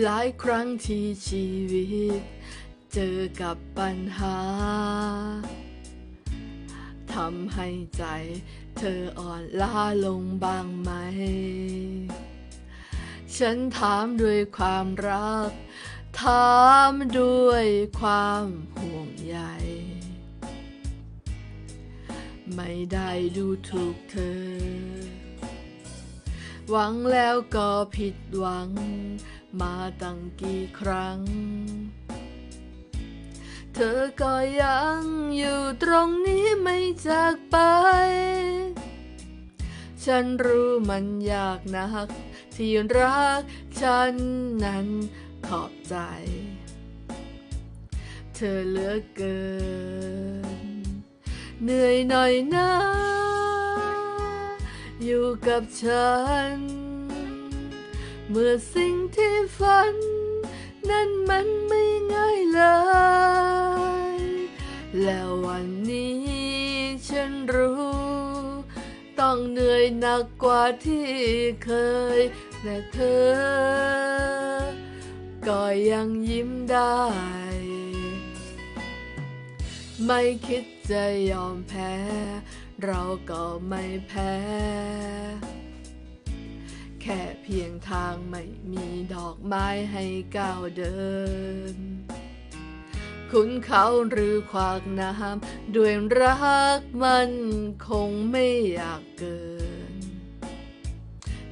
หลายครั้งที่ชีวิต เจอกับปัญหาทำให้ใจเธออ่อนล้าลงบ้างไหม ฉันถามด้วยความรัก ถามด้วยความห่วงใย ไม่ได้ดูถูกเธอ หวังแล้วก็ผิดหวัง มาตั้งกี่ครั้ง เธอก็ยังอยู่ตรงนี้ไม่จากไป ฉันรู้มันยากนัก ที่รักฉันนั้นขอบใจ เธอเหลือเกิน เหนื่อยหน่อยนะ อยู่กับฉัน เมื่อสิ่งที่ฝัน นั้นมันไม่ง่ายเลย แล้ววันนี้ฉันรู้ ต้องเหนื่อยหนักกว่าที่เคยและเธอ ก็ยังยิ้มได้ ไม่คิดจะยอมแพ้ เราก็ไม่แพ้ แค่เพียงทางไม่มีดอกไม้ให้ก้าวเดิน คุณเขาหรือขวากน้ำด้วยรักมันคงไม่อยากเกิน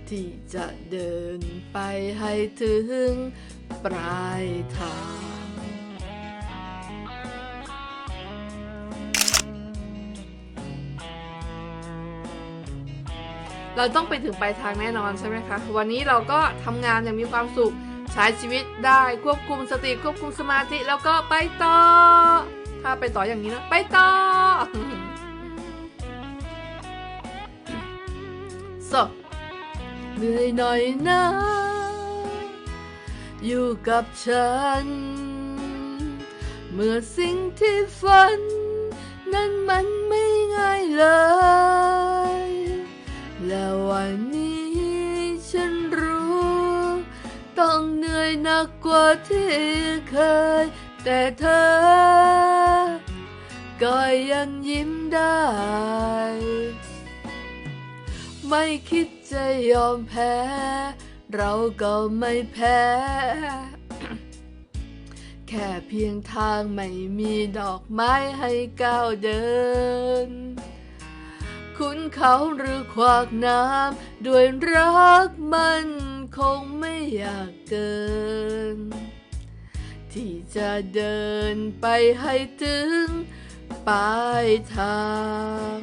ที่จะเดินไปให้ถึงปลายทาง เราต้องไปถึงปลายทางแน่นอนใช่ไหมคะ วันนี้เราก็ทำงานอย่างมีความสุข ใช้ชีวิตได้ควบคุมสติควบคุมสมาธิแล้วก็ไปต่อ ถ้าไปต่ออย่างนี้นะ ไปต่อ so เหนื่อยหน่อยนะ อยู่กับฉัน เมื่อสิ่งที่ฝัน นั้นมันไม่ง่ายเลย และวันนี้ฉันรู้ ต้องเหนื่อยหนักกว่าที่เคย แต่เธอ ก็ยังยิ้มได้ ไม่คิดจะยอมแพ้ เราก็ไม่แพ้ แค่เพียงทางไม่มีดอกไม้ให้ก้าวเดิน คุณเขาหรือขวากน้ำด้วยรักมันคงไม่อยากเกิน ที่จะเดินไปให้ถึงปลายทาง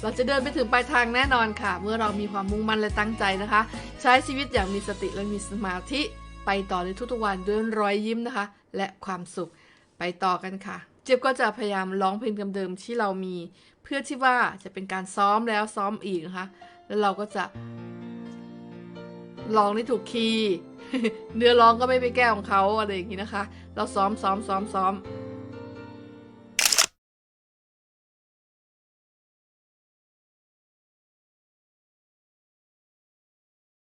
เราจะเดินไปถึงปลายทางแน่นอนค่ะ เมื่อเรามีความมุ่งมั่นและตั้งใจนะคะ ใช้ชีวิตอย่างมีสติและมีสมาธิ ไปต่อในทุกๆวันด้วยรอยยิ้มนะคะ และความสุขไปต่อกันค่ะ เจี๊ยบก็จะพยายามร้องเพลงเดิมๆที่เรามี เพื่อที่ว่าจะเป็นการซ้อมแล้วซ้อมอีกนะคะ แล้วเราก็จะร้องได้ถูกคีย์เนื้อร้องก็ไม่ไปแก้ของเขาอะไรอย่างนี้นะคะ เราซ้อมซ้อมซ้อมซ้อม